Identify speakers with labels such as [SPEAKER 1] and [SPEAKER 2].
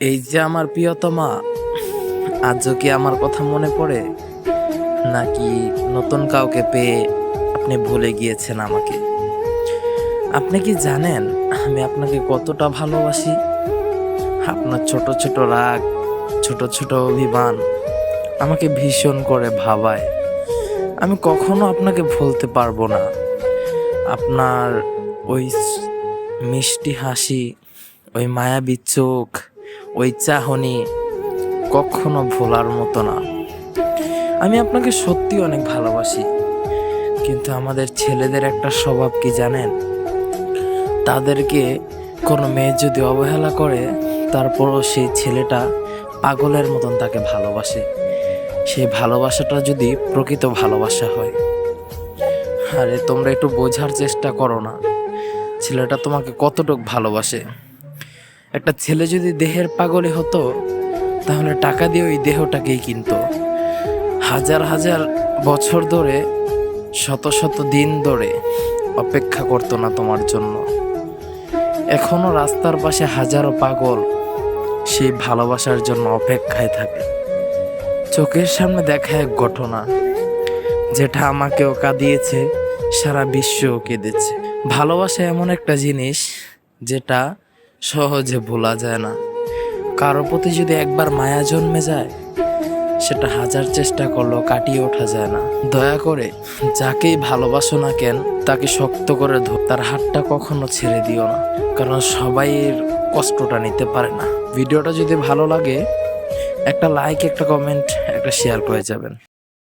[SPEAKER 1] এই যে আমার প্রিয়তমা, আজও কি আমার কথা মনে পড়ে? নাকি নতুন কাউকে পেয়ে আপনি ভুলে গিয়েছেন আমাকে? আপনি কি জানেন, আমি আপনাকে কতটা ভালোবাসি? আপনার ছোট ছোট রাগ, ছোট ছোট অভিমান আমাকে ভীষণ করে ভাবায়। আমি কখনো আপনাকে ভুলতে পারব না। আপনার ওই মিষ্টি হাসি, ওই মায়াবী চোখ ওই চাহনি কখনো ভোলার মতো না। আমি আপনাকে সত্যি অনেক ভালোবাসি, কিন্তু আমাদের ছেলেদের একটা স্বভাব কি জানেন? তাদেরকে কোনো মেয়ে যদি অবহেলা করে, তারপরও সেই ছেলেটা পাগলের মতন তাকে ভালোবাসে। সেই ভালোবাসাটা যদি প্রকৃত ভালোবাসা হয়। আরে, তোমরা একটু বোঝার চেষ্টা করো না। ছেলেটা তোমাকে কতটুক ভালোবাসে? একটা ছেলে যদি দেহের পাগলি হতো, তাহলে টাকা দিয়ে ওই দেহটাকেই কিনতো। হাজার হাজার বছর ধরে, শত শত দিন ধরে অপেক্ষা করতো না তোমার জন্য। এখনও রাস্তার পাশে হাজারো পাগল সেই ভালোবাসার জন্য অপেক্ষায় থাকে। চোখের সামনে দেখা এক ঘটনা, যেটা আমাকেও কাঁদিয়েছে, সারা বিশ্বও কেঁদেছে। ভালোবাসা এমন একটা জিনিস, যেটা সহজে ভোলা যায় না। কারও প্রতি যদি একবার মায়া জন্মে যায়, সেটা হাজার চেষ্টা করলেও কাটিয়ে ওঠা যায় না। দয়া করে, যাকেই ভালোবাসো না কেন, তাকে শক্ত করে ধর তার হাতটা কখনো ছেড়ে দিও না, কারণ সবাই কষ্টটা নিতে পারে না। ভিডিওটা যদি ভালো লাগে, একটা লাইক একটা কমেন্ট একটা শেয়ার করে যাবেন।